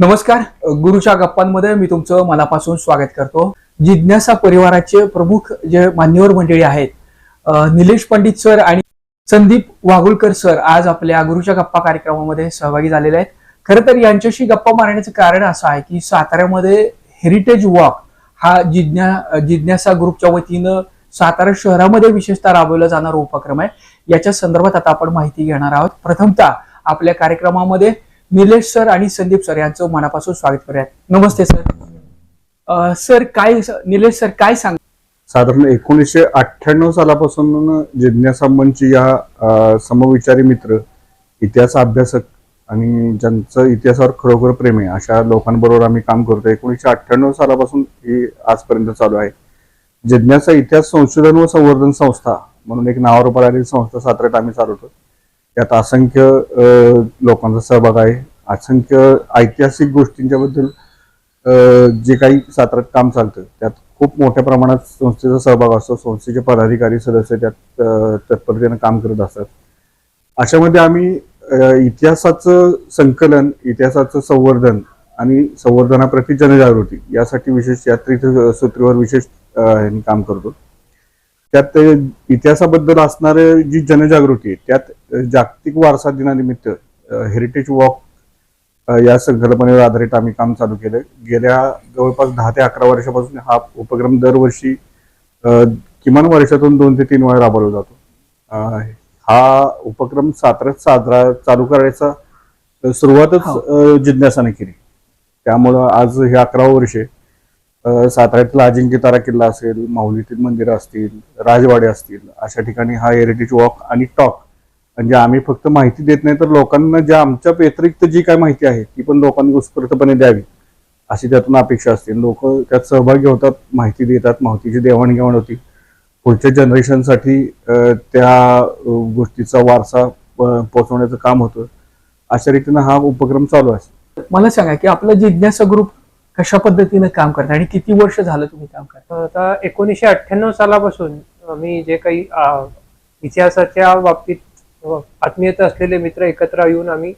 नमस्कार गुरुच्या गप्पांमध्ये मी तुमचं मनापासून स्वागत करतो. जिज्ञासा परिवाराचे प्रमुख जे मान्यवर मंडळी आहेत निलेश पंडित सर आणि संदीप वाघुलकर सर आज आपल्या गुरुच्या गप्पा कार्यक्रमामध्ये सहभागी झालेले आहेत. खरं तर यांच्याशी गप्पा मारण्याचं कारण असं आहे की साताऱ्यामध्ये हेरिटेज वॉक हा जिज्ञा जिज्ञासा ग्रुपच्या वतीनं सातारा शहरामध्ये विशेषतः राबवला जाणारा उपक्रम आहे. याच्या संदर्भात आता आपण माहिती घेणार आहोत. प्रथमतः आपल्या कार्यक्रमामध्ये निलेश सर आणि संदीप सर यांचं मनापासून स्वागत करूयात. नमस्ते सर. सर काय निलेश सर काय सांग साधारण एकोणीसशे अठ्ठ्याण्णव सालापासून जिज्ञासा या समविचारी मित्र इतिहास अभ्यासक आणि ज्यांचं इतिहासावर खरोखर प्रेम आहे अशा लोकांबरोबर आम्ही काम करतो. एकोणीसशे अठ्ठ्याण्णव सालापासून ही आजपर्यंत चालू आहे. जिज्ञासा इतिहास संशोधन व संवर्धन संस्था म्हणून एक नावावर आलेली संस्था साताऱ्यात आम्ही चालवतो. त्यात असंख्य लोकांचा सहभाग आहे. असंख्य ऐतिहासिक गोष्टींच्या बद्दल जे काही सातारात काम चालतं त्यात खूप मोठ्या प्रमाणात संस्थेचा सहभाग असतो. संस्थेचे पदाधिकारी सदस्य त्यात तत्परतेनं काम करत असतात. अशामध्ये आम्ही इतिहासाचं संकलन इतिहासाचं संवर्धन आणि संवर्धनाप्रती जनजागृती यासाठी विशेष यात्री सूत्रीवर विशेष काम करतो. त्यात इतिहासाबद्दल असणारे जी जनजागृती त्यात जागतिक वारसा दिनानिमित्त हेरिटेज वॉक या संकल्पनेवर आधारित आम्ही काम चालू केलं. गेल्या जवळपास दहा ते अकरा वर्षापासून हा उपक्रम दरवर्षी किमान वर्षातून दोन ते तीन वेळा राबवला जातो. हा उपक्रम साताऱ्यात साजरा चालू करायचा सुरुवातच हो. जिज्ञासाने केली. त्यामुळं आज हे अकरा वर्षे साताऱ्यातला अजिंक्य तारा किल्ला असेल माहुलीतील मंदिरं असतील राजवाडे असतील अशा ठिकाणी हा हेरिटेज वॉक आणि टॉक म्हणजे आम्ही फक्त माहिती देत नाही तर लोकांना ज्या आमच्या व्यतिरिक्त जी काय माहिती आहे ती पण लोकांनी उत्स्फूर्तपणे द्यावी. अशी त्यातून अपेक्षा असते. लोक त्यात सहभागी होतात माहिती देतात. माहितीची देवाणघेवाण होती. पुढच्या जनरेशनसाठी त्या गोष्टीचा वारसा पोचवण्याचं काम होतं. अशा रीतीनं हा उपक्रम चालू आहे. मला सांगा की आपला जिज्ञासा ग्रुप कशा पद्धतीनं काम करतं आणि किती वर्ष झालं तुम्ही काम करता? आता एकोणीसशे अठ्ठ्याण्णव सालापासून मी जे काही इतिहासाच्या बाबतीत आत्मीयता असलेले मित्र एकत्र येऊन आम्ही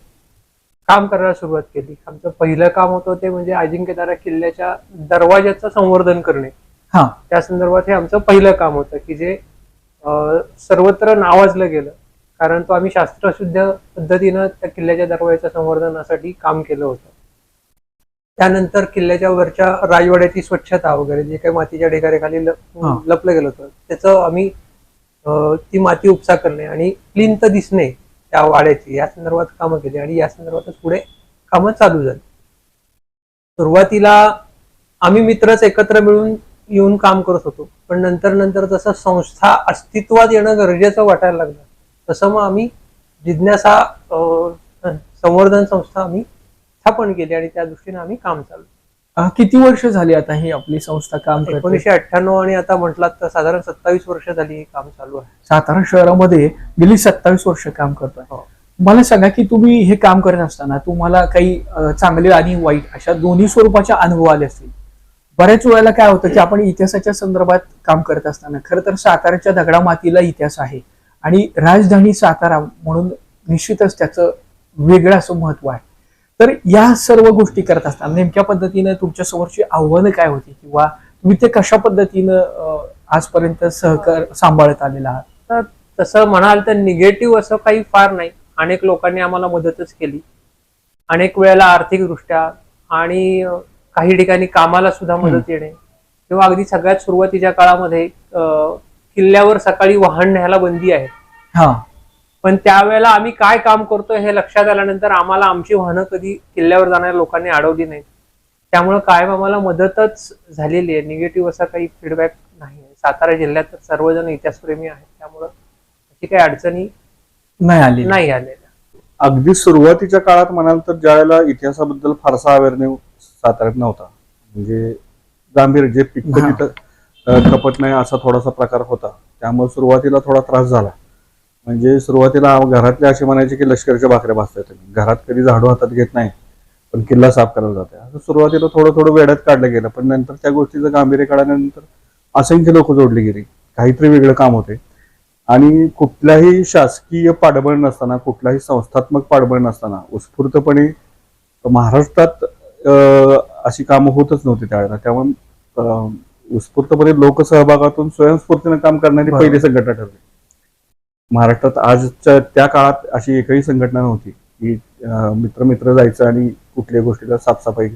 काम करायला सुरुवात केली. आमचं पहिलं काम होतं ते म्हणजे अजिंक्यतारा किल्ल्याच्या दरवाजाचं संवर्धन करणे. हा. त्या संदर्भात हे आमचं पहिलं काम होतं की जे सर्वत्र नावाजलं गेलं. कारण तो आम्ही शास्त्रशुद्ध पद्धतीनं त्या किल्ल्याच्या दरवाजाच्या संवर्धनासाठी काम केलं होतं. त्यानंतर किल्ल्याच्या वरच्या राजवाड्याची स्वच्छता वगैरे जे काही मातीच्या ढेगाऱ्याखाली. लपलं गेलं होतं त्याचं आम्ही ती माती उपसा करणे आणि प्लिंत दिसणे त्या वाड्याची या संदर्भात कामं केली आणि या संदर्भातच पुढे कामं चालू झाली सुरुवातीला आम्ही मित्रच एकत्र मिळून येऊन काम करत होतो पण नंतर नंतर जसं संस्था अस्तित्वात येणं गरजेचं वाटायला लागलं तसं मग आम्ही जिज्ञासा संवर्धन संस्था आम्ही स्थापन केली आणि त्या दृष्टीने आम्ही काम चालू. किती वर्ष झाली आता ही आपली संस्था काम करते? एकोणीसशे अठ्ठ्याण्णव आणि आता म्हटलात तर साधारण सत्तावीस वर्ष झाली हे काम चालू आहे. सातारा शहरामध्ये गेली सत्तावीस वर्ष काम करतोय. हो. मला सांगा की तुम्ही हे काम करत असताना तुम्हाला काही चांगले आणि वाईट अशा दोन्ही स्वरूपाचे अनुभव आले असतील? बऱ्याच वेळेला काय होतं की आपण इतिहासाच्या संदर्भात काम करत असताना खरं तर साताऱ्याच्या दगडा मातीला इतिहास आहे आणि राजधानी सातारा म्हणून निश्चितच त्याचं वेगळं असं महत्त्व आहे. तर या सर्व गोष्टी करत असताना नेमक्या पद्धतीनं तुमच्या समोरची आव्हानं काय होती? किंवा तुम्ही ते कशा पद्धतीनं आजपर्यंत सहकार सांभाळत आलेला आहात? तसं म्हणाल तर निगेटिव्ह असं काही फार नाही. अनेक लोकांनी आम्हाला मदतच केली. अनेक वेळेला आर्थिकदृष्ट्या आणि काही ठिकाणी कामाला सुद्धा मदत येणे. किंवा अगदी सगळ्यात सुरुवातीच्या काळामध्ये किल्ल्यावर सकाळी वाहन न्यायला बंदी आहे. हा. पण त्यावेळेला आम्ही काय काम करतोय हे लक्षात आल्यानंतर आम्हाला आमची वाहनं कधी किल्ल्यावर जाणाऱ्या लोकांनी अडवली नाहीत. त्यामुळे कायम आम्हाला मदतच झालेली आहे. निगेटिव्ह असा काही फीडबॅक नाही आहे. सातारा जिल्ह्यात तर सर्वजण इतिहासप्रेमी आहेत. त्यामुळं अशी काही अडचणी नाही आली नाही आलेल्या. अगदी सुरुवातीच्या काळात म्हणाल तर ज्यावेळेला इतिहासाबद्दल फारसा अवेअरनेस साताऱ्यात नव्हता. म्हणजे गांभीर जे पिकं हा. तिथं अ, खपत नाही असा थोडासा प्रकार होता. त्यामुळे सुरुवातीला थोडा त्रास झाला. म्हणजे सुरुवातीला घरातले असे म्हणायचे की लष्करीच्या भाकऱ्या तुम्ही. घरात कधी झाडू हातात घेत नाही पण किल्ला साफ करायला जाते असं सुरुवातीला थोडं थोडं वेड्यात काढलं गेलं पण नंतर त्या गोष्टीचं गांभीर्य काढल्यानंतर असंख्य लोक जोडली गेली. काहीतरी वेगळं काम होते. आणि कुठल्याही शासकीय पाठबळ नसताना कुठलाही संस्थात्मक पाठबळ नसताना उत्स्फूर्तपणे महाराष्ट्रात अशी कामं होतच नव्हती त्यावेळेला त्यामुळे उत्स्फूर्तपणे लोकसहभागातून स्वयंस्फूर्तीनं काम करणारी. पहिली संघटना ठरली. महाराष्ट्रात आजच्या त्या काळात अशी एकही संघटना नव्हती की मित्र मित्र जायचं आणि कुठल्याही गोष्टीला साफसफाई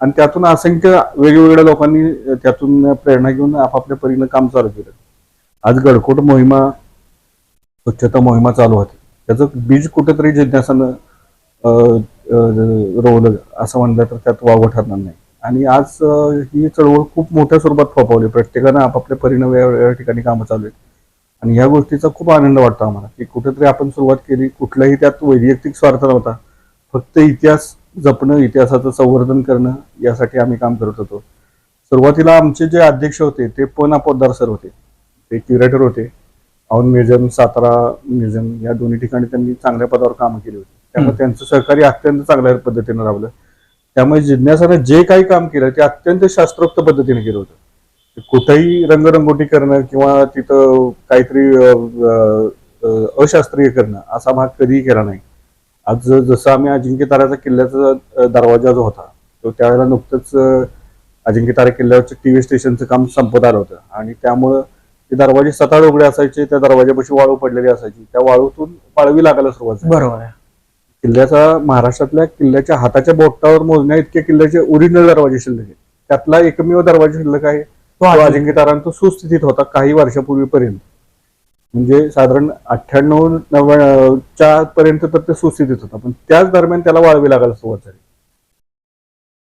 आणि त्यातून असंख्य वेगवेगळ्या लोकांनी त्यातून प्रेरणा घेऊन आपापल्या परीनं काम चालू केलं. आज गडकोट मोहिमा स्वच्छता मोहिमा चालू होती. त्याचं बीज कुठेतरी जिज्ञासानं अं, रोवलं. असं म्हणलं तर त्यात वावं ठरणार नाही. आणि आज ही चळवळ खूप मोठ्या स्वरूपात फोपावली प्रत्येकानं आपापल्या परीनं वेगवेगळ्या ठिकाणी कामं चालू आहेत. आणि या गोष्टीचा खूप आनंद वाटतो आम्हाला की कुठेतरी आपण सुरुवात केली कुठलाही त्यात वैयक्तिक स्वार्थ नव्हता. फक्त इतिहास जपणं इतिहासाचं संवर्धन करणं यासाठी आम्ही काम करत होतो. सुरुवातीला आमचे जे अध्यक्ष होते ते पन पोद्दार सर होते. ते क्युरेटर होते. औन म्युझियम सातारा म्युझियम या दोन्ही ठिकाणी त्यांनी चांगल्या पदावर कामं केली होती. त्यामुळे त्यांचं सहकार्य अत्यंत चांगल्या पद्धतीनं राबलं. त्यामुळे जिज्ञासानं जे काही काम केलं ते अत्यंत शास्त्रोक्त पद्धतीने केलं होतं. कुठेही रंगरंगोटी करणं किंवा तिथं काहीतरी अशास्त्रीय करणं असा भाग कधीही केला नाही. आज जसं आम्ही अजिंक्य ताऱ्याचा किल्ल्याचा दरवाजा जो होता तो त्यावेळेला नुकतंच अजिंक्य तारा किल्ल्यावरचं टीव्ही स्टेशनचं काम संपत आलं होतं. आणि त्यामुळं ते दरवाजे सताळ उघडे असायचे त्या दरवाजापाशी वाळू पडलेली असायची. त्या वाळूतून पाळवी लागायला सुरुवात झाली. बरोबर किल्ल्याचा महाराष्ट्रातल्या किल्ल्याच्या हाताच्या बोटावर मोजण्या इतके किल्ल्याचे ओरिजिनल दरवाजे शिल्लक आहेत. त्यातला एकमेव दरवाजा शिल्लक आहे तो अजिंक्य- अजिंक्य तारा तो सुस्थितीत होता काही वर्षापूर्वीपर्यंत. म्हणजे साधारण अठ्ठ्याण्णव नव्याण्णव च्या पर्यंत तर ते सुस्थितीत होता. पण त्याच दरम्यान त्याला वाळवी लागायला सुरुवात झाली.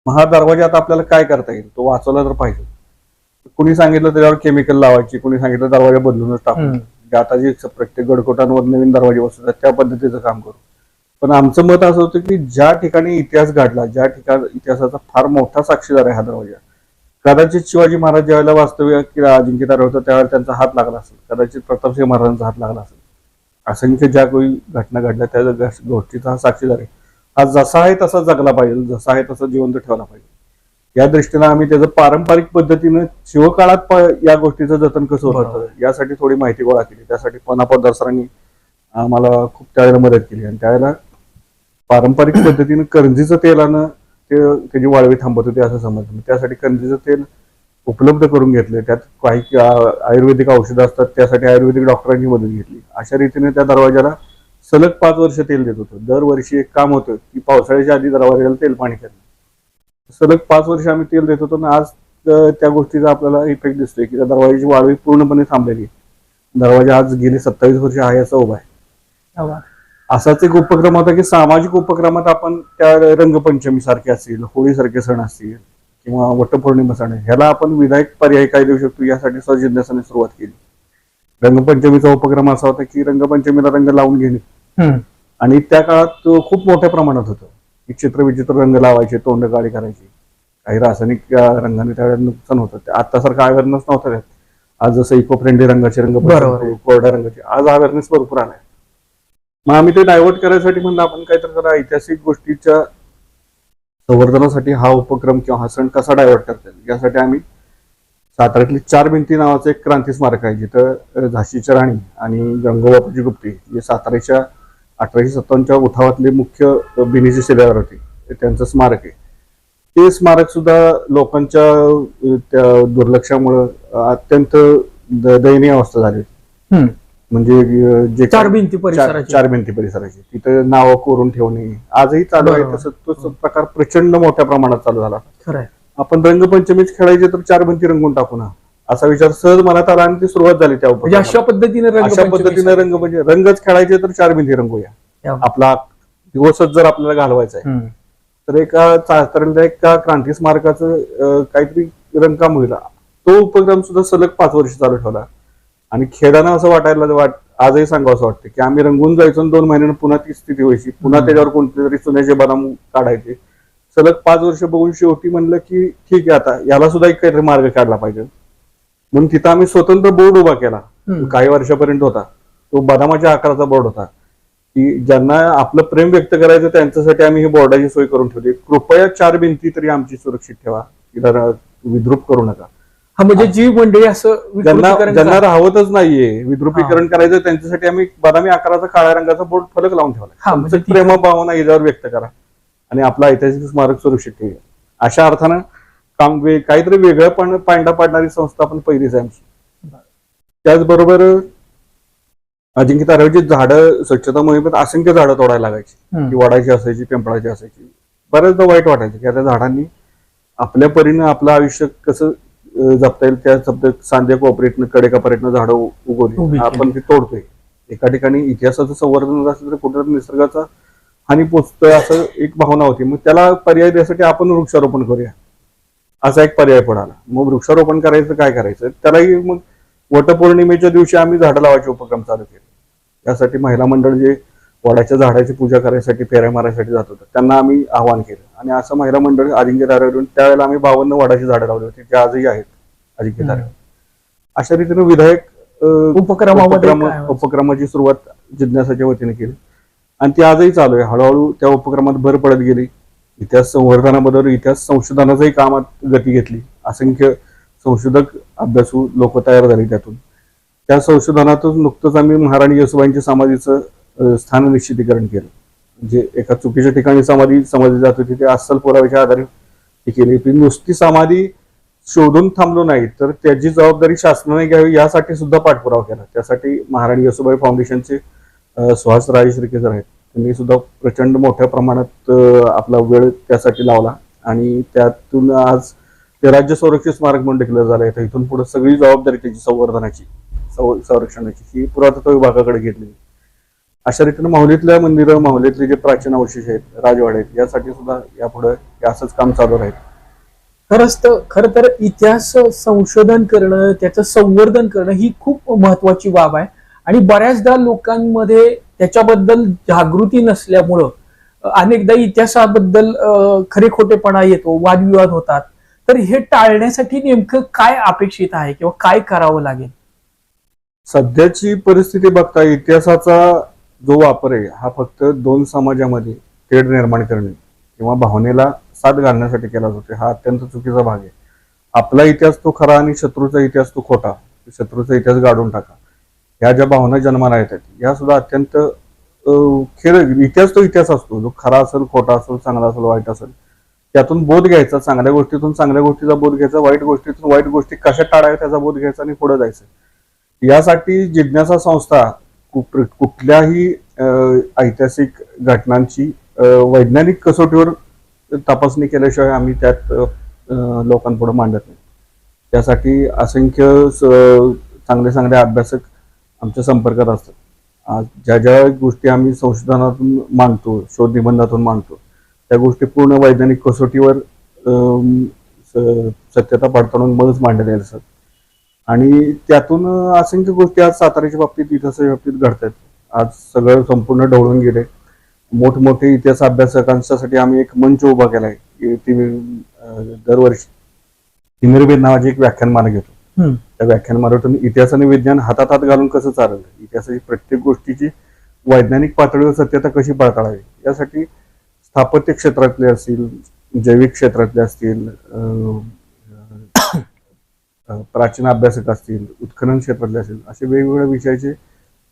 मग हा दरवाजा आता आपल्याला काय करता येईल? तो वाचवला तर पाहिजे. कुणी सांगितलं त्याच्यावर केमिकल लावायची कुणी सांगितलं दरवाजा बदलूनच टाकू हम्म. म्हणजे आता जे प्रत्येक गडकोटांवर नवीन दरवाजे बसवतात त्या पद्धतीचं काम करू. पण आमचं मत असं होतं की ज्या ठिकाणी इतिहास घडला ज्या ठिकाणी इतिहासाचा फार मोठा साक्षीदार आहे हा दरवाजा कदाचित शिवाजी महाराज ज्यावेळेला वास्तव्य किंवा अजिंक्य तारा होतं त्यावेळेला त्यांचा हात लागला असेल. कदाचित प्रतापसिंह महाराजांचा हात लागला असेल. असंख्य ज्या काही घटना घडल्या त्या गोष्टीचा हा साक्षीदार आहे. हा जसा आहे तसा जगला पाहिजे जसा आहे तसा जिवंत ठेवला पाहिजे. या दृष्टीनं आम्ही त्याचं पारंपरिक पद्धतीनं शिवकाळात या गोष्टीचं जतन कसं होतं बरोबर. यासाठी थोडी माहिती गोळा केली. त्यासाठी पनापद सरांनी आम्हाला खूप त्यावेळेला मदत केली. आणि त्यावेळेला पारंपरिक पद्धतीनं करंजीचं तेलानं ते त्याची वाळवी थांबत होती असं समजलं. त्यासाठी करंजीचं तेल उपलब्ध करून घेतले. त्यात काही आयुर्वेदिक औषधं असतात त्यासाठी आयुर्वेदिक डॉक्टरांची मदत घेतली. अशा रीतीने त्या दरवाजाला सलग पाच वर्ष तेल देत होतं. दरवर्षी एक काम होतं की पावसाळ्याच्या आधी दरवाजाला तेल पाणी करणं सलग पाच वर्ष आम्ही तेल देत होतो आणि आज त्या गोष्टीचा आपल्याला इफेक्ट दिसतोय की त्या दरवाजाची वाळवी पूर्णपणे थांबलेली आहे. दरवाजा आज गेली सत्तावीस वर्ष आहे असा उभा आहे. हो. असाच एक उपक्रम होता की सामाजिक उपक्रमात आपण त्या रंगपंचमी सारखे असतील होळी सारखे सण असतील किंवा वटपौर्णिमा सण ह्याला आपण विधायक पर्याय काय देऊ शकतो यासाठी सजिज्ञासाने सुरुवात केली. रंगपंचमीचा उपक्रम असा होता की रंगपंचमीला रंग लावून घेणे. आणि त्या काळात खूप मोठ्या प्रमाणात होतं. की चित्रविचित्र रंग लावायचे तोंड काळी करायची. काही रासायनिक रंगाने त्यावेळेला नुकसान होतं. ते आतासारखं अवेअरनेस नव्हतं आज जसं इको फ्रेंडली रंगाचे रंग. कोरड्या रंगाचे आज अवेअरनेस भरपूर आलाय. मग आम्ही ते डायव्हर्ट करायसाठी म्हणलं आपण काहीतरी जरा ऐतिहासिक गोष्टीच्या संवर्धनासाठी हा उपक्रम किंवा हा सण कसा डायव्हर्ट करता येईल? यासाठी आम्ही साताऱ्यातली चार भिंती नावाचं एक क्रांती स्मारक आहे जिथं झाशीच्या झाशीची राणी आणि गंगोबापूजी गुप्ते जे साताऱ्याच्या अठराशे सत्तावन्नच्या उठावातले मुख्य भिनीचे शिलेदार होते. त्यांचं स्मारक आहे. ते स्मारक सुद्धा लोकांच्या त्या दुर्लक्षामुळं अत्यंत द- दयनीय अवस्था झाली होती. म्हणजे जे चार भिंती परिसराची. चार भिंती परिसराची. तिथं नावं कोरून ठेवणे. आजही चालू आहे. तसं तोच प्रकार प्रचंड मोठ्या प्रमाणात चालू झाला. आपण रंगपंचमीच खेळायचे तर चार भिंती रंगून टाकू ना. असा विचार सहज मनात आला आणि ती सुरुवात झाली त्या म्हणजे. अशा पद्धतीने अशा पद्धतीने रंग म्हणजे रंगच खेळायचे तर चार भिंती रंगूया. आपला दिवसच जर आपल्याला घालवायचा आहे. तर एका साताऱ्यातल्या एका क्रांती स्मारकाचं काहीतरी रंगकाम होईल. तो उपक्रम सुद्धा सलग पाच वर्ष चालू ठेवला. आणि खेळानं असं वाटायला वाट आजही सांगावं असं वाटतं की आम्ही रंगून जायचो दोन महिन्यानं पुन्हा ती स्थिती व्हायची. पुन्हा. त्याच्यावर कोणते तरी सोन्याचे बदाम काढायचे. सलग पाच वर्ष बघून शेवटी म्हणलं की ठीक आहे आता याला सुद्धा एक काहीतरी मार्ग काढला पाहिजे. म्हणून तिथं आम्ही स्वतंत्र बोर्ड उभा केला. काही वर्षापर्यंत होता. तो बदामाच्या आकाराचा बोर्ड होता. की ज्यांना आपलं प्रेम व्यक्त करायचं त्यांच्यासाठी आम्ही ही बोर्डाची सोय करून ठेवली. कृपया चार भिंती तरी आमची सुरक्षित ठेवा. तिला विद्रूप करू नका. हा म्हणजे जी मंडळी असं ज्यांना राहवतच नाहीये विद्रुपीकरण करायचं त्यांच्यासाठी आम्ही बदामी आकाराचा काळ्या रंगाचा बोर्ड फलक लावून ठेवला म्हणजे प्रेम भावना याच्यावर व्यक्त करा. आणि आपलं ऐतिहासिक स्मारक सुरक्षित ठेवा अशा अर्थानं काम वे काहीतरी वेगळं पण पांडा पाडणारी संस्था पण पहिलीच आहे आमची. बरं. त्याचबरोबर अजिंक्य तारावची झाडं स्वच्छता मोहिमेत असंख्य झाडं तोडायला लागायची. ती वडाची असायची पिंपळाची असायची. बऱ्याचदा वाईट वाटायचं की त्या झाडांनी आपल्या परीनं आपलं आयुष्य कसं जपता येईल. त्या शब्द सांध्या कोपरेटनं कडेकापरेटनं झाडं उ- उभी उगवली. आपण ती तोडतोय. एका ठिकाणी इतिहासाचं संवर्धन असेल तर कुठेतरी निसर्गाचा हानी पोचतोय असं एक भावना होती. मग त्याला पर्याय देण्यासाठी आपण वृक्षारोपण करूया. असा एक पर्याय पडाला. मग वृक्षारोपण करायचं काय करायचं? त्यालाही मग वटपौर्णिमेच्या दिवशी आम्ही झाडं लावायचे उपक्रम चालू केले. त्यासाठी महिला मंडळ जे वडाच्या झाडाची पूजा करायसाठी फेऱ्या मारायसाठी जात होतं. त्यांना आम्ही आवाहन केलं. आणि असं महिला मंडळ अजिंक्य तारेवरून त्यावेळेला आम्ही बावन्न वडाची झाडं लावली होती. जे आजही आहेत अजिंक्य तारेवर अशा रीतीने विधायक उपक्रम? उपक्रमाची सुरुवात जिज्ञासाच्या वतीने केली. आणि ती आजही चालू आहे. हळूहळू त्या उपक्रमात भर पडत गेली. इतिहास संवर्धनाबरोबर इतिहास संशोधनाचंही कामात गती घेतली. असंख्य संशोधक अभ्यासू लोक तयार झाली त्यातून. त्या संशोधनातून नुकतंच आम्ही महाराणी येसुबाईंच्या समाधीचं स्थान निश्चितीकरण केलं. म्हणजे एका चुकीच्या ठिकाणी समाधी समजली जात होती ते अस्सल पुराव्याच्या आधारे ती केली. ती नुसती समाधी शोधून थांबलो नाही तर त्याची जबाबदारी शासनाने घ्यावी यासाठी सुद्धा पाठपुरावा केला. त्यासाठी महाराणी येसुबाई फाउंडेशनचे सुहास सुहास राजेश्रीकेसर आहेत. त्यांनी सुद्धा प्रचंड मोठ्या प्रमाणात आपला वेळ त्यासाठी लावला आणि त्यातून आज ते राज्य संरक्षित स्मारक म्हणून डिक्लेअर झालं. आहे इथून पुढे सगळी जबाबदारी त्याची संवर्धनाची संरक्षणाची ही पुरातत्व विभागाकडे घेतली अशा रीतीने माहुलीतल्या मंदिरं माहुलीतले जे प्राचीन अवशेष आहेत राजवाडे आहेत यासाठी सुद्धा यापुढे असंच काम चालू राहील. खरंच तर खरं तर इतिहास संशोधन करणं त्याचं संवर्धन करणं ही खूप महत्वाची बाब आहे. आणि बऱ्याचदा लोकांमध्ये त्याच्याबद्दल जागृती नसल्यामुळं अनेकदा इतिहासाबद्दल खरे खोटेपणा येतो वादविवाद होतात. तर हे टाळण्यासाठी नेमकं काय अपेक्षित आहे किंवा काय करावं लागेल? सध्याची परिस्थिती बघता इतिहासाचा जो वापर आहे हा फक्त दोन समाजामध्ये तेढ निर्माण करणे किंवा भावनेला साथ घालण्यासाठी केला जातो हा अत्यंत चुकीचा भाग आहे. आपला इतिहास तो खरा आणि शत्रूचा इतिहास तो खोटा शत्रूचा इतिहास गाडून टाका. ह्या ज्या भावना जन्माला येतात या सुद्धा अत्यंत खेळ इतिहास तो इतिहास असतो. जो खरा असेल खोटा असेल चांगला असेल वाईट असेल त्यातून बोध घ्यायचा चांगल्या गोष्टीतून चांगल्या गोष्टीचा बोध घ्यायचा वाईट गोष्टीतून वाईट गोष्टी कशा टाळाव्या त्याचा बोध घ्यायचा आणि पुढे जायचं. यासाठी जिज्ञासा संस्था कुठल्याही ऐतिहासिक घटनांची वैज्ञानिक कसोटीवर तपासणी केल्याशिवाय आम्ही त्यात लोकांपुढे मांडत नाही. त्यासाठी असंख्य स- चांगले चांगले अभ्यासक आमच्या संपर्कात असतात. आज ज्या ज्या गोष्टी आम्ही संशोधनातून मांडतो शोध निबंधातून मांडतो त्या गोष्टी पूर्ण वैज्ञानिक कसोटीवर स- सत्यता पडताळून मगच मांडलेल्या असतात. आणि त्यातून असंख्य गोष्टी आज साताऱ्याच्या बाबतीत इतिहासाच्या बाबतीत घडतात आज सगळं संपूर्ण ढवळून गेले. मोठमोठे इतिहास अभ्यासकांसाठी आम्ही एक मंच उभा केलाय की ती अं, दरवर्षी तिमिरवेद नावाची एक व्याख्यानमाला घेतो. त्या व्याख्यानमालेतून इतिहास आणि विज्ञान हातात हात घालून कसं चालेल? इतिहासाची प्रत्येक गोष्टीची वैज्ञानिक पातळीवर सत्यता कशी पडताळावी? यासाठी स्थापत्य क्षेत्रातले असतील जैविक क्षेत्रातले असतील प्राचीन अभ्यासक असतील उत्खनन क्षेत्रातले असतील असे वेगवेगळ्या विषयाचे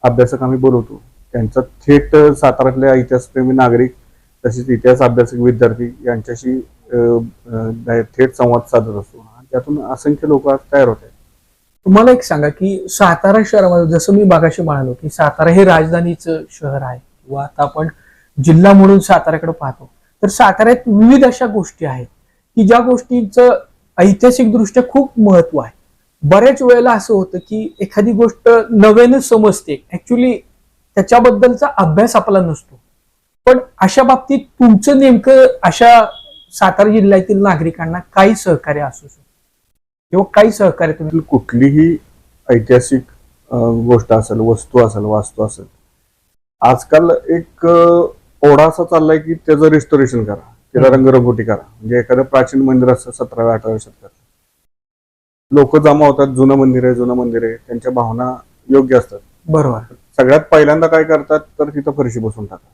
अभ्यासक आम्ही बोलवतो. त्यांचा थेट साताऱ्यातल्या इतिहासप्रेमी नागरिक तसेच इतिहास अभ्यासक विद्यार्थी यांच्याशी थेट संवाद साधत असतो. त्यातून असंख्य लोक आज तयार होत आहेत. तुम्हाला एक सांगा की सातारा शहरामध्ये जसं मी मागाशी म्हणालो की सातारा हे राजधानीचं शहर आहे किंवा आता आपण जिल्हा म्हणून साताऱ्याकडे पाहतो तर साताऱ्यात विविध अशा गोष्टी आहेत की ज्या गोष्टींचं ऐतिहासिक दृष्ट्या खूप महत्त्व आहे. बऱ्याच वेळेला असं होतं की एखादी गोष्ट नव्याने समजते. ऍक्च्युली त्याच्याबद्दलचा अभ्यास आपला नसतो. पण अशा बाबतीत तुमचं नेमकं अशा सातारा जिल्ह्यातील नागरिकांना काही सहकार्य असू शकतं? किंवा काही सहकार्य तुम्ही कुठलीही ऐतिहासिक गोष्ट असेल वस्तू असेल वास्तू असेल आजकाल एक ओढा असा चाललाय की त्याचं रिस्टोरेशन करा. हम्म. रंगरंगोटी करा. म्हणजे एखादं प्राचीन मंदिर असतं सतराव्या अठराव्या शतकात लोक जमा होतात जुनं मंदिर आहे जुनं मंदिर आहे त्यांच्या भावना योग्य असतात. बरोबर. सगळ्यात पहिल्यांदा काय करतात तर तिथं फरशी बसून टाका.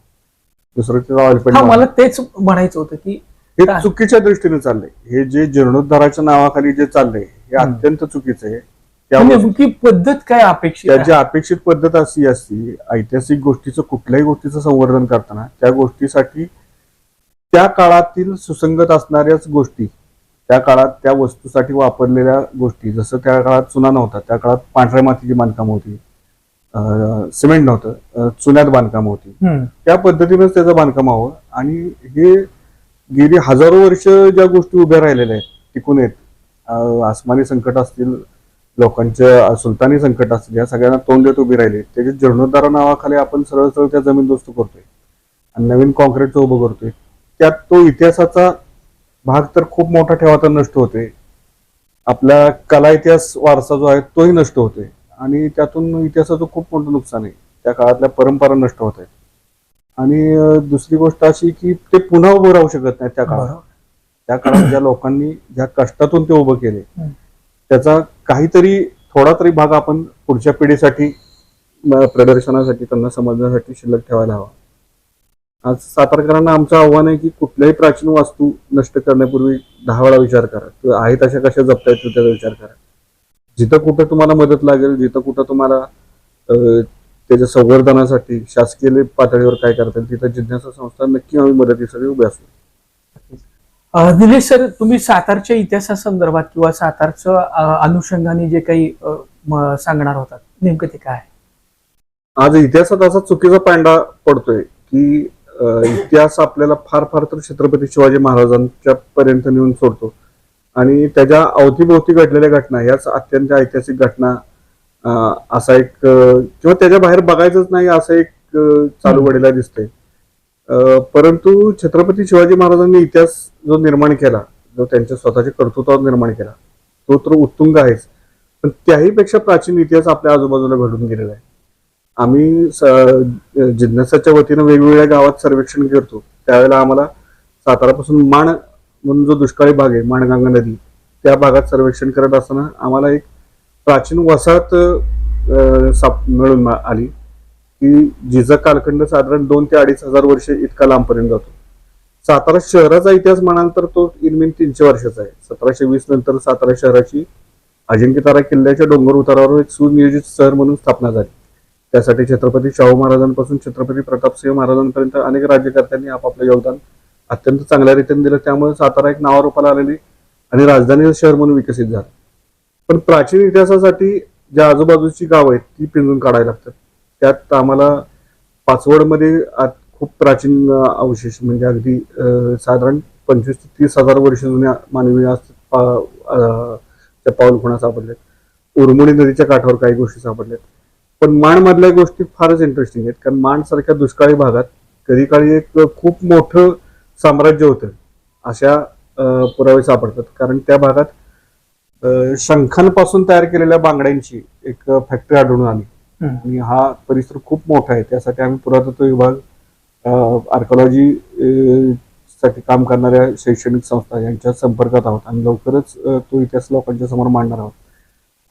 दुसरं तिथं ऑइल मला तेच म्हणायचं होतं की हे चुकीच्या दृष्टीने चाललंय. हे जे जीर्णोद्धाराच्या नावाखाली जे चाललंय हे. अत्यंत चुकीचं आहे. त्यामुळे नेमकी पद्धत काय अपेक्षित त्याची? अपेक्षित पद्धत अशी असती ऐतिहासिक गोष्टीचं कुठल्याही गोष्टीचं संवर्धन करताना त्या गोष्टीसाठी त्या काळातील सुसंगत असणाऱ्याच गोष्टी त्या काळात त्या वस्तूसाठी वापरलेल्या गोष्टी जसं त्या काळात चुना नव्हता त्या काळात पांढऱ्या मातीची बांधकाम होती सिमेंट नव्हतं चुन्यात बांधकाम होती. त्या पद्धतीनंच त्याचं बांधकाम हवं. आणि हे गेली हजारो वर्ष ज्या गोष्टी उभ्या राहिलेल्या आहेत टिकून आहेत अं, आसमानी संकट असतील लोकांच्या सुलतानी संकट असतील या सगळ्यांना तोंड देत उभी राहिली त्याच्या जीर्णोद्धार नावाखाली आपण सरळ सरळ त्या जमीनदोस्त करतोय. आणि नवीन कॉन्क्रीटचं उभं करतोय. त्यात तो इतिहासाचा भाग तर खूप मोठा ठेवा तर नष्ट होतोय. आपला कला इतिहास वारसा जो आहे तोही नष्ट होतोय. आणि त्यातून इतिहासाचं खूप मोठं नुकसान आहे. त्या काळातल्या परंपरा नष्ट होत आहेत. आणि दुसरी गोष्ट अशी की ते पुन्हा उभं राहू शकत नाही त्या काळात. त्या काळात ज्या लोकांनी ज्या कष्टातून ते उभं केले. त्याचा काहीतरी थोडा तरी भाग आपण पुढच्या पिढीसाठी प्रदर्शनासाठी त्यांना समजण्यासाठी शिल्लक ठेवायला हवा. आज सातारकरांना आमचं आव्हान आहे की कुठल्याही प्राचीन वास्तू नष्ट करण्यापूर्वी दहा वेळा विचार करा. किंवा आहे तशा कशा जपता येतील त्याचा विचार करा. जिथं कुठं तुम्हाला मदत लागेल जिथं कुठं तुम्हाला त्याच्या संवर्धनासाठी शासकीय पातळीवर काय करता येईल तिथं जिज्ञासा संस्था नक्की आम्ही मदतीसाठी उभे असू. निलेश सर तुम्ही सातारच्या इतिहासासंदर्भात किंवा सातारचं अनुषंगाने जे काही सांगणार होतात नेमकं ते काय? आज इतिहासात असा चुकीचा पांडा पडतोय की इतिहास आपल्याला फार फार तर छत्रपती शिवाजी महाराजांच्या पर्यंत नेऊन सोडतो. आणि त्याच्या अवतीभोवती घडलेल्या घटना याच अत्यंत ऐतिहासिक घटना असा एक किंवा त्याच्या बाहेर बघायचंच नाही असं एक चालू घडीला दिसतंय. परंतु छत्रपती शिवाजी महाराजांनी इतिहास जो निर्माण केला जो त्यांच्या स्वतःच्या कर्तृत्वावर निर्माण केला तो तर उत्तुंग आहेच. पण त्याही पेक्षा प्राचीन इतिहास आपल्या आजूबाजूला घडून गेलेला आहे. आम्ही स- जिज्ञासाच्या वतीनं वेगवेगळ्या गावात सर्वेक्षण करतो. त्यावेळेला आम्हाला सातारापासून माण म्हणून जो दुष्काळी भाग आहे माणगंगा नदी त्या भागात सर्वेक्षण करत असताना आम्हाला एक प्राचीन वसाहत साप मिळून मा- आली की जिचा कालखंड साधारण दोन ते अडीच हजार वर्ष इतका लांबपर्यंत जातो. सातारा शहराचा इतिहास म्हणाल तर तो इनमिन तीनशे वर्षाचा आहे. सतराशे वीस नंतर सातारा शहराची अजिंक्यतारा किल्ल्याच्या डोंगर उतारावर एक सुनियोजित शहर म्हणून स्थापना झाली. त्यासाठी छत्रपती शाहू महाराजांपासून छत्रपती प्रतापसिंह महाराजांपर्यंत अनेक राज्यकर्त्यांनी आपापलं योगदान अत्यंत चांगल्या रीतीने दिलं. त्यामुळे सातारा एक नावारूपाला आलेली आणि राजधानी शहर म्हणून विकसित झालं. पण प्राचीन इतिहासासाठी ज्या आजूबाजूची गावं आहेत ती पिंजून काढायला लागतात. त्यात आम्हाला पाचवडमध्ये आत खूप प्राचीन अवशेष म्हणजे अगदी साधारण पंचवीस ते तीस हजार वर्ष जुन्या मानवी अस- पा- अं, त्या पाऊलखुणा सापडल्यात. उर्मुणी नदीच्या काठावर काही गोष्टी सापडल्यात. पण माण मधल्या गोष्टी फारच इंटरेस्टिंग आहेत. कारण माण सारख्या दुष्काळी भागात कधी काळी एक खूप मोठं साम्राज्य होतं. अशा पुरावे सापडतात. कारण त्या भागात शंखांपासून तयार केलेल्या बांगड्यांची एक फॅक्टरी आढळून आली. आणि हा परिसर खूप मोठा आहे. त्यासाठी आम्ही पुरातत्व विभाग आर्कॉलॉजी साठी काम करणाऱ्या शैक्षणिक संस्था यांच्या संपर्कात आहोत. आणि लवकरच तो इतिहास लोकांच्या समोर मांडणार आहोत.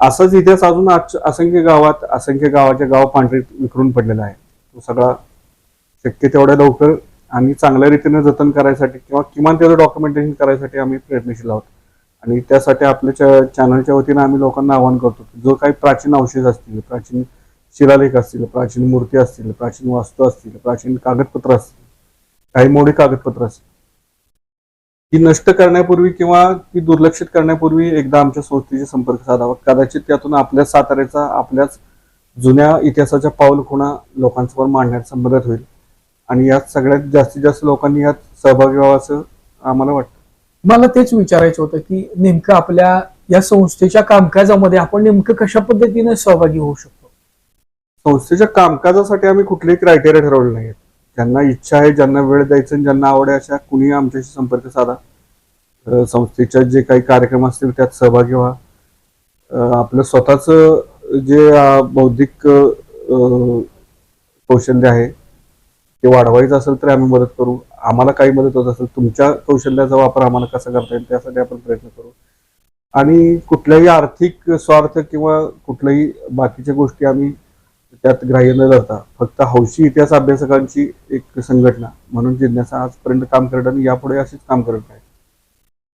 असाच इतिहास अजून आज- असंख्य गावात असंख्य गावाच्या गाव पांढरे विखरून पडलेला आहे. तो सगळा शक्य तेवढ्या लवकर आणि चांगल्या रीतीने जतन करायसाठी किंवा किमान त्याचं डॉक्युमेंटेशन करायसाठी आम्ही प्रयत्नशील आहोत. आणि त्यासाठी आपल्या चॅनलच्या वतीनं आम्ही लोकांना आवाहन करतो की जो काही प्राचीन अवशेष असतील प्राचीन शिलालेख असतील प्राचीन मूर्ती असतील प्राचीन वास्तू असतील प्राचीन कागदपत्र असतील काही मोठी कागदपत्र असतील ती नष्ट करण्यापूर्वी किंवा ती दुर्लक्षित करण्यापूर्वी एकदा आमच्या संस्थेशी संपर्क साधावा. कदाचित त्यातून आपल्या साताऱ्याचा आपल्याच जुन्या इतिहासाच्या पाऊलखुणा लोकांसमोर मांडण्यास मदत होईल. आणि यात सगळ्यात जास्तीत जास्त लोकांनी यात सहभागी व्हावं असं आम्हाला वाटतं. मला तेच विचारायचं होतं की नेमकं आपल्या या संस्थेच्या कामकाजामध्ये आपण नेमकं कशा पद्धतीने सहभागी होऊ शकतो? संस्थेच्या कामकाजासाठी आम्ही कुठलेही क्रायटेरिया ठरवले नाहीत ज्यांना इच्छा आहे ज्यांना वेळ द्यायचं आणि ज्यांना आवड आहे अशा कुणीही आमच्याशी संपर्क साधा. संस्थेच्या जे काही कार्यक्रम असतील त्यात सहभागी व्हा. आपलं स्वतःच जे बौद्धिक कौशल्य आहे ते वाढवायचं असेल तर आम्ही मदत करू. आम्हाला काही मदत होत असेल तुमच्या कौशल्याचा वापर आम्हाला कसा करता येईल त्यासाठी आपण प्रयत्न करू. आणि कुठल्याही आर्थिक स्वार्थ किंवा कुठल्याही बाकीच्या गोष्टी आम्ही त्यात ग्राह्य न धरता फक्त हौशी इतिहास अभ्यासकांची एक संघटना म्हणून जिज्ञासा आजपर्यंत काम करत आणि यापुढे अशीच काम करत आहे.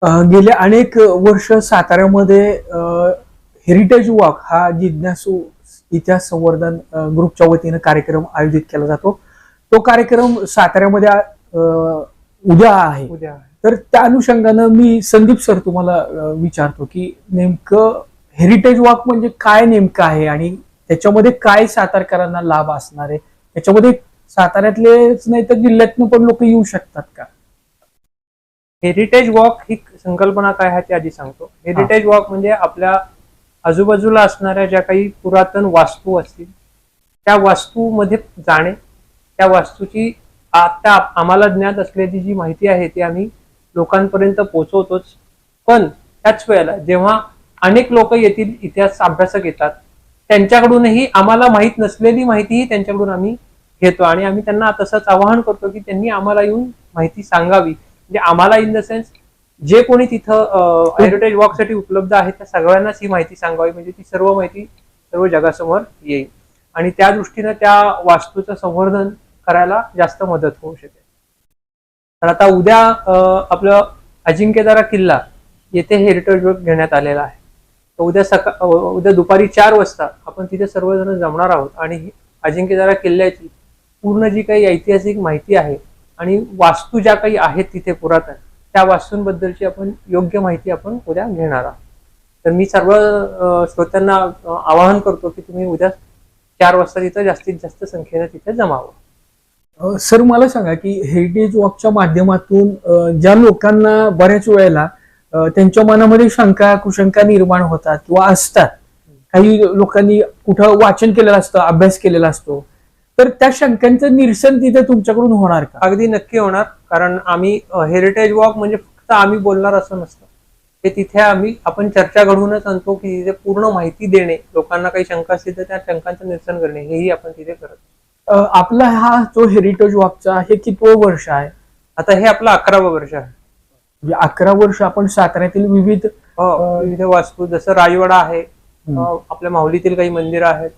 अं, गेले अनेक वर्ष साताऱ्यामध्ये हेरिटेज वॉक हा जिज्ञासू इतिहास संवर्धन ग्रुपच्या वतीनं कार्यक्रम आयोजित केला जातो. तो कार्यक्रम साताऱ्यामध्ये अं, उद्या आहे. उद्या तर त्या अनुषंगानं मी संदीप सर तुम्हाला विचारतो की नेमकं हेरिटेज वॉक म्हणजे काय नेमकं आहे आणि त्याच्यामध्ये काय सातारकरांना लाभ असणार आहे? त्याच्यामध्ये साताऱ्यातलेच नाही तर जिल्ह्यातनं पण लोक येऊ शकतात का? हेरिटेज वॉक ही संकल्पना काय आहे ते आधी सांगतो. हेरिटेज वॉक म्हणजे आपल्या आजूबाजूला असणाऱ्या ज्या काही पुरातन वास्तू असतील त्या वास्तूमध्ये जाणे त्या वास्तूची आता आम्हाला ज्ञात असलेली जी माहिती आहे ती आम्ही लोकांपर्यंत पोहोचवतोच. पण त्याच वेळेला जेव्हा अनेक लोक येथील इतिहास अभ्यासक येतात त्यांच्याकडूनही आम्हाला माहीत नसलेली माहितीही त्यांच्याकडून आम्ही घेतो. आणि आम्ही त्यांना तसंच आवाहन करतो की त्यांनी आम्हाला येऊन माहिती सांगावी. म्हणजे आम्हाला इन द सेन्स जे कोणी तिथं हेरिटेज वॉकसाठी उपलब्ध आहे त्या सगळ्यांनाच ही माहिती सांगावी. म्हणजे ती सर्व माहिती सर्व जगासमोर येईल. आणि त्या दृष्टीनं त्या वास्तूचं संवर्धन करायला जास्त मदत होऊ शकेल. तर आता उद्या आपलं अजिंक्यदारा किल्ला येथे हेरिटेज वर्क घेण्यात आलेला आहे. उद्या सकाळ उद्या दुपारी चार वाजता आपण तिथे सर्वजण जमणार आहोत. आणि ही किल्ल्याची पूर्ण जी काही ऐतिहासिक माहिती आहे आणि वास्तू ज्या काही आहेत तिथे पुरातन त्या वास्तूंबद्दलची आपण योग्य माहिती आपण उद्या घेणार आहोत. तर मी सर्व श्रोत्यांना आवाहन करतो की तुम्ही उद्या चार वाजता तिथं जास्तीत जास्त संख्येनं तिथे जमावं. सर मला सांगा की हेरिटेज वॉकच्या माध्यमातून ज्या लोकांना बऱ्याच वेळेला त्यांच्या मनामध्ये शंका कुशंका निर्माण होतात किंवा असतात. काही लोकांनी कुठं वाचन केलेलं असतं अभ्यास केलेला असतो. तर त्या शंकांचं निरसन तिथे तुमच्याकडून होणार का? अगदी नक्की होणार. कारण आम्ही हेरिटेज वॉक म्हणजे फक्त आम्ही बोलणार असं नसतं. ते तिथे आम्ही आपण चर्चा घडवूनच आणतो की तिथे पूर्ण माहिती देणे लोकांना काही शंका असतील तर त्या शंकांचं निरसन करणे हेही आपण तिथे करत आपला हा जो हेरिटेज वॉकचा हे कितवं वर्ष आहे? आता हे आपलं अकरावं वर्ष आहे. अकरा वर्ष आपण साताऱ्यातील विविध हो इथे वास्तू जसं राजवाडा आहे आपल्या माहुलीतील काही मंदिरं आहेत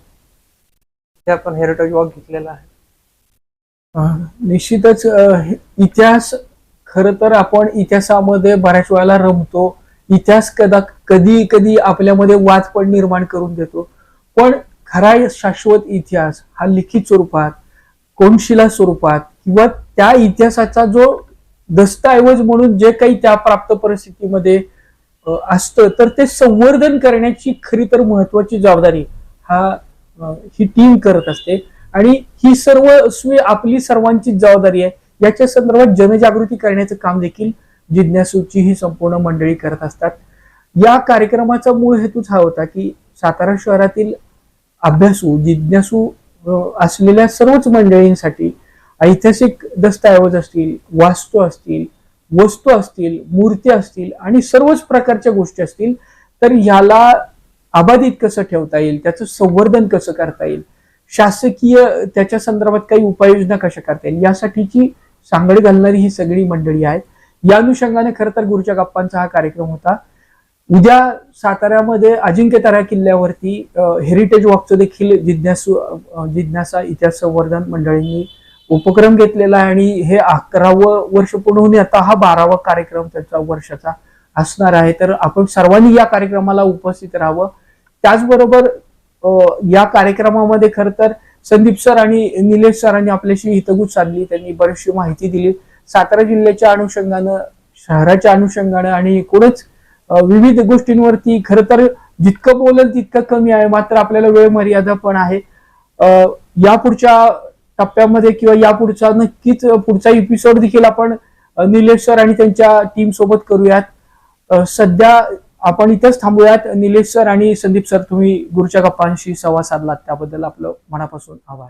ते आपण हेरिटेज वॉक घेतलेला आहे. निश्चितच इतिहास खर तर आपण इतिहासामध्ये बऱ्याच वेळेला रमतो इतिहास कदा कधी कधी आपल्यामध्ये वाद पण निर्माण करून देतो. पण खरा शाश्वत इतिहास हा लिखित स्वरूपात कोणशिला स्वरूपात किंवा त्या इतिहासाचा जो दस्तऐवज म्हणून जे काही त्या प्राप्त परिस्थितीमध्ये असतं तर ते संवर्धन करण्याची खरी तर महत्वाची जबाबदारी हा ही टीम करत असते. आणि ही सर्व स्वी आपली सर्वांची जबाबदारी आहे. याच्या संदर्भात जनजागृती करण्याचं काम देखील जिज्ञासूची ही संपूर्ण मंडळी करत असतात. या कार्यक्रमाचा मूळ हेतूच हा होता की सातारा शहरातील अभ्यासू जिज्ञासू असलेल्या सर्वच मंडळींसाठी ऐतिहासिक दस्तऐवज असतील वास्तू असतील वस्तू असतील मूर्ती असतील आणि सर्वच प्रकारच्या गोष्टी असतील तर याला अबाधित कसं ठेवता येईल? त्याचं संवर्धन कसं करता येईल? शासकीय त्याच्या संदर्भात काही उपाययोजना कशा करता येईल? यासाठीची सांगड घालणारी ही सगळी मंडळी आहेत. या अनुषंगाने खर तर गुरुच्या गप्पांचा हा कार्यक्रम होता. उद्या साताऱ्यामध्ये अजिंक्यतारा किल्ल्यावरती हेरिटेज वॉकचं देखील जिज्ञासू जिज्ञासा इतिहास संवर्धन मंडळींनी उपक्रम घेतलेला आहे आणि हे अकरावं वर्ष पूर्ण होऊन आता हा बारावा कार्यक्रम त्याचा वर्षाचा असणार आहे. तर आपण सर्वांनी या कार्यक्रमाला उपस्थित राहावं. त्याचबरोबर या कार्यक्रमामध्ये खर तर संदीप सर आणि निलेश सरांनी आपल्याशी हितगुज साधली. त्यांनी बरीचशी माहिती दिली. सातारा जिल्ह्याच्या अनुषंगानं शहराच्या अनुषंगानं आणि एकूणच विविध गोष्टींवरती खर तर जितकं बोलल तितकं कमी आहे. मात्र आपल्याला वेळ मर्यादा पण आहे. या पुढच्या टप्प्यामध्ये किंवा या पुढचा नक्कीच पुढचा एपिसोड देखील आपण निलेश सर आणि त्यांच्या टीम सोबत करूयात. सध्या आपण इथंच थांबूयात. निलेश सर आणि संदीप सर तुम्ही गुरुच्या गप्पांशी संवाद साधलात. त्याबद्दल आपलं मनापासून आभार.